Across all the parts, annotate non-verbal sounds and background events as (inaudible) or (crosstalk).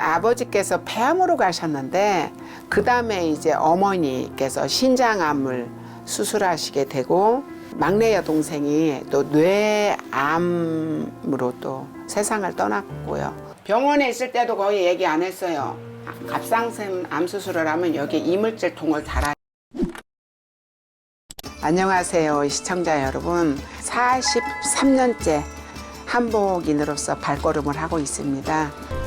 아버지께서 폐암으로 가셨는데 그 다음에 이제 어머니께서 신장암을 수술하시게 되고 막내 여동생이 또 뇌암으로 또 세상을 떠났고요. 병원에 있을 때도 거의 얘기 안 했어요. 갑상샘 암 수술을 하면 여기 이물질 통을 달아. 안녕하세요, 시청자 여러분. 43년째 한복인으로서 발걸음을 하고 있습니다.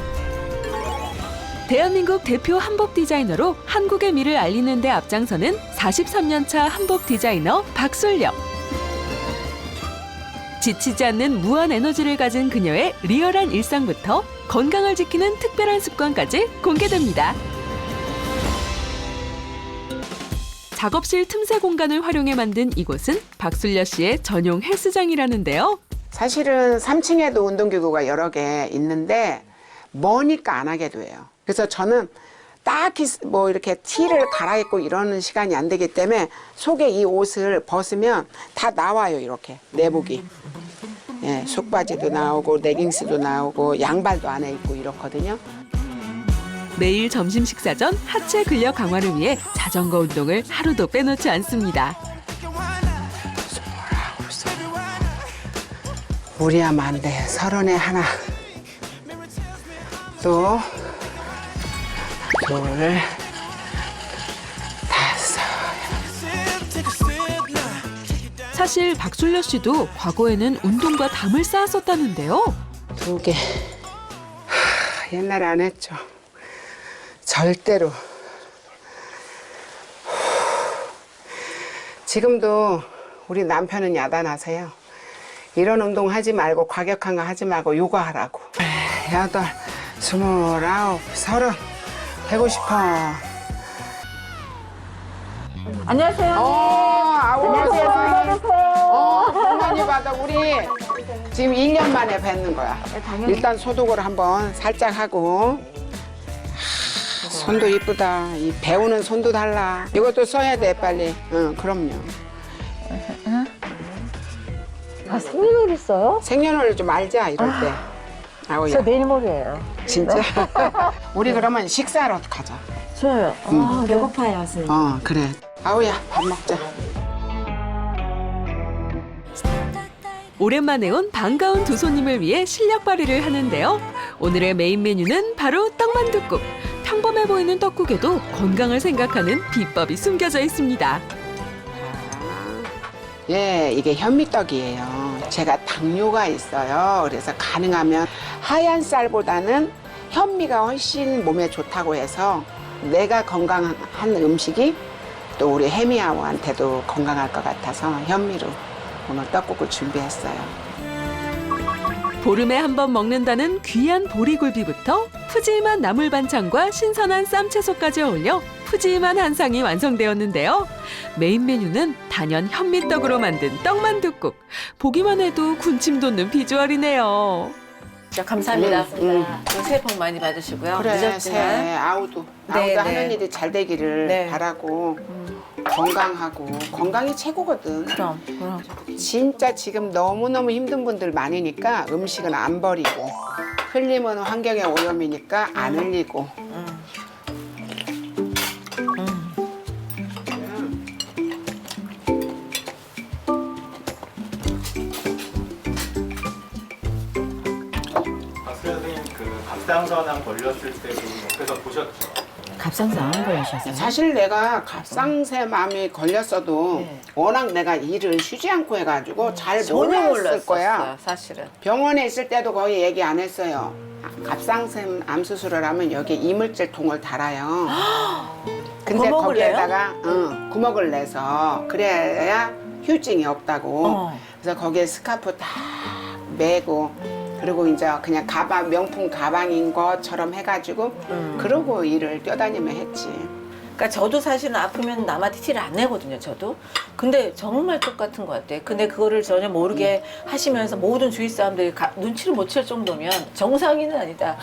대한민국 대표 한복 디자이너로 한국의 미를 알리는 데 앞장서는 43년차 한복 디자이너 박솔려. 지치지 않는 무한 에너지를 가진 그녀의 리얼한 일상부터 건강을 지키는 특별한 습관까지 공개됩니다. 작업실 틈새 공간을 활용해 만든 이곳은 박솔려 씨의 전용 헬스장이라는데요. 사실은 3층에도 운동기구가 여러 개 있는데 머니까 안 하게 돼요. 그래서 저는 딱히 뭐 이렇게 티를 갈아입고 이러는 시간이 안 되기 때문에 속에 이 옷을 벗으면 다 나와요 이렇게 내복이. 예, 속바지도 나오고 레깅스도 나오고 양발도 안에 있고 이렇거든요. 매일 점심 식사 전 하체 근력 강화를 위해 자전거 운동을 하루도 빼놓지 않습니다. 무리하면 안 돼. 서른에 하나. 또, 둘, 다섯. 사실 박솔려 씨도 과거에는 운동과 담을 쌓았었다는데요. 두 개. 하, 옛날에 안 했죠. 절대로. 지금도 우리 남편은 야단하세요. 이런 운동 하지 말고 과격한 거 하지 말고 요가 하라고. 여덟, 스물아홉, 서른, 백오십 번. 안녕하세요. 어, 아우, 세상에. 어, 어머니 받아. 우리 지금 1년 만에 뵙는 거야. 당연히. 일단 소독을 한번 살짝 하고. 하, 손도 이쁘다. 이 배우는 손도 달라. 이것도 써야 돼, 빨리. 응, 그럼요. 아, 생일을 있어요? 생년월일 좀 알자, 이럴 때. 아우 야. 저 내일 모레예요. 진짜? (laughs) 우리 그러면 식사하러 가자. 저요. 아, 배고파요, 선생님. 어, 그래. 아우야, 밥 먹자. 오랜만에 온 반가운 두 손님을 위해 실력 발휘를 하는데요. 오늘의 메인 메뉴는 바로 떡만둣국. 평범해 보이는 떡국에도 건강을 생각하는 비법이 숨겨져 있습니다. 예, 이게 현미떡이에요. 제가 당뇨가 있어요. 그래서 가능하면 하얀 쌀보다는 현미가 훨씬 몸에 좋다고 해서 내가 건강한 음식이 또 우리 해미아우한테도 건강할 것 같아서 현미로 오늘 떡국을 준비했어요. 보름에 한 번 먹는다는 귀한 보리굴비부터 푸짐한 나물 반찬과 신선한 쌈채소까지 어울려 푸짐한 한상이 완성되었는데요. 메인 메뉴는 단연 현미떡으로 만든 떡만둣국. 보기만 해도 군침 돋는 비주얼이네요. 진짜 감사합니다. 음, 음. 새해 복 많이 받으시고요. 그래, 늦었지만 새 아우도 아우도 네, 하는 네. 일이 잘 되기를 네. 바라고 건강하고 건강이 최고거든. 그럼 그럼 진짜 지금 너무너무 힘든 분들 많으니까 음식은 안 버리고 흘리면 환경의 오염이니까 안 흘리고 갑상선암 걸렸을 때도 옆에서 보셨죠? 갑상선 안 걸리셨어요? 사실 내가 갑상샘암이 걸렸어도 워낙 내가 일을 쉬지 않고 해가지고 잘 전혀 몰랐을. 거야 사실은. 병원에 있을 때도 거의 얘기 안 했어요 갑상샘 암 수술을 하면 여기 이물질 통을 달아요 (gasps) 근데 구멍을 내요? 거기에다가 응, 구멍을 내서 그래야 휴증이 없다고 어. 그래서 거기에 스카프 다 매고 그리고 이제 그냥 가방 명품 가방인 것처럼 해가지고 음. 그러고 일을 뛰어다니며 했지. 그러니까 저도 사실은 아프면 남한테 티를 안 내거든요. 저도. 근데 정말 똑같은 것 같아. 근데 그거를 전혀 모르게 하시면서 모든 주위 사람들이 가- 눈치를 못 챌 정도면 정상인은 아니다.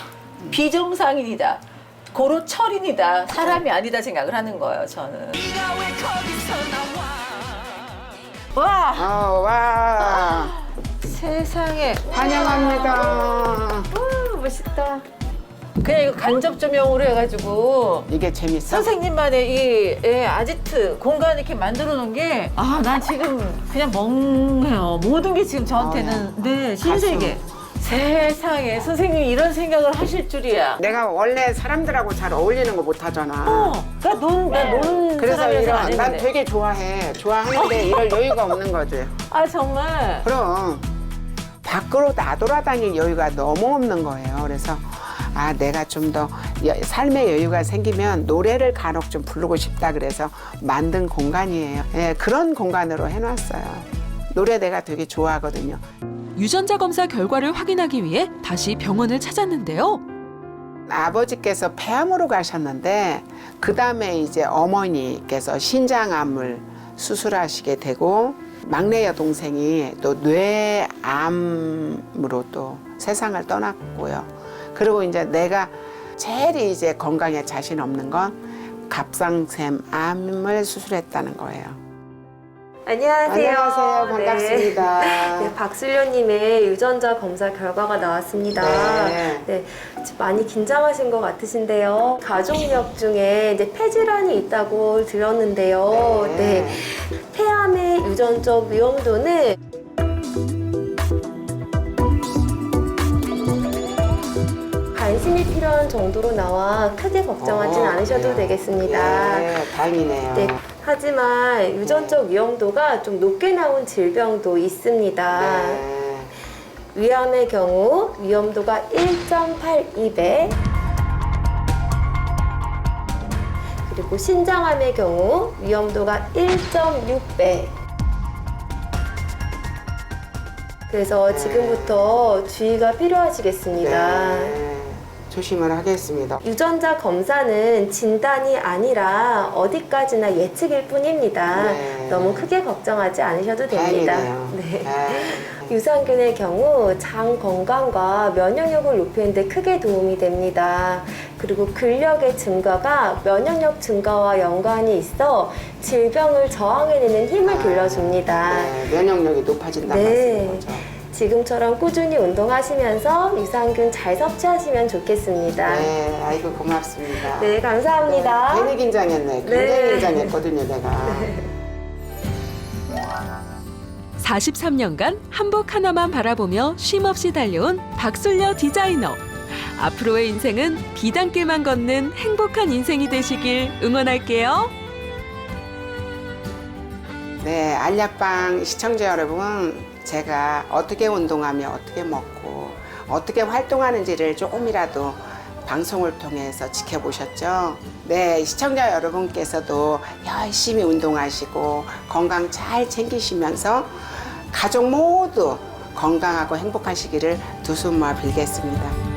비정상인이다. 고로 철인이다. 사람이 아니다 생각을 하는 거예요. 저는. 와 어, 와 (laughs) 세상에 환영합니다. 와, 멋있다. 그냥 이거 간접 조명으로 해가지고 이게 재밌어? 선생님만의 이 예, 아지트 공간 이렇게 만들어 놓은 게 아 난 지금 그냥 멍해요 모든 게 지금 저한테는 어, 네 신세계 세상에 선생님이 이런 생각을 하실 줄이야 내가 원래 사람들하고 잘 어울리는 거 못하잖아. 어 그러니까 논나 논 그래서 사람이어서 안 이런 난 했는데 되게 좋아해. 좋아하는데 (laughs) 이럴 여유가 없는 거지. 아 정말 그럼 밖으로 나돌아다닐 여유가 너무 없는 거예요. 그래서 아 내가 좀 더 삶의 여유가 생기면 노래를 간혹 좀 부르고 싶다 그래서 만든 공간이에요. 예, 그런 공간으로 해놨어요. 노래 내가 되게 좋아하거든요. 유전자 검사 결과를 확인하기 위해 다시 병원을 찾았는데요. 아버지께서 폐암으로 가셨는데 그 다음에 이제 어머니께서 신장암을 수술하시게 되고 막내 여 동생이 또 뇌암으로 또 세상을 떠났고요. 그리고 이제 내가 제일 이제 건강에 자신 없는 건 갑상샘 암을 수술했다는 거예요. 안녕하세요. 안녕하세요. 반갑습니다. (laughs) 네, 네, 박순려님의 유전자 검사 결과가 나왔습니다. 네. 네, 많이 긴장하신 것 같으신데요. 가족력 중에 이제 폐질환이 있다고 들었는데요. 네. 네, 폐암의 유전적 위험도는 관심이 필요한 정도로 나와 크게 걱정하진 어, 않으셔도 그래요? 되겠습니다. 네, 다행이네요. 네, 하지만 유전적 위험도가 좀 높게 나온 질병도 있습니다. 네. 위암의 경우 위험도가 1.82배 그리고 신장암의 경우 위험도가 1.6배 그래서 지금부터 주의가 필요하시겠습니다. 네, 조심을 하겠습니다. 유전자 검사는 진단이 아니라 어디까지나 예측일 뿐입니다. 네. 너무 크게 걱정하지 않으셔도 됩니다. 다행이네요. 네. 네. 유산균의 경우 장 건강과 면역력을 높이는 데 크게 도움이 됩니다. 그리고 근력의 증가가 면역력 증가와 연관이 있어 질병을 저항해내는 힘을 길러줍니다. 네, 면역력이 높아진다는 네. 말씀인 거죠. 지금처럼 꾸준히 운동하시면서 유산균 잘 섭취하시면 좋겠습니다. 네, 아이고 고맙습니다. 네, 감사합니다. 괜히 긴장했네. 굉장히 네. 긴장했거든요, 내가. (laughs) 43년간 한복 하나만 바라보며 쉼없이 달려온 박솔려 디자이너. 앞으로의 인생은 비단길만 걷는 행복한 인생이 되시길 응원할게요. 네, 알약방 시청자 여러분, 제가 어떻게 운동하며 어떻게 먹고 어떻게 활동하는지를 조금이라도 방송을 통해서 지켜보셨죠? 네, 시청자 여러분께서도 열심히 운동하시고 건강 잘 챙기시면서 가족 모두 건강하고 행복하시기를 두 손 모아 빌겠습니다.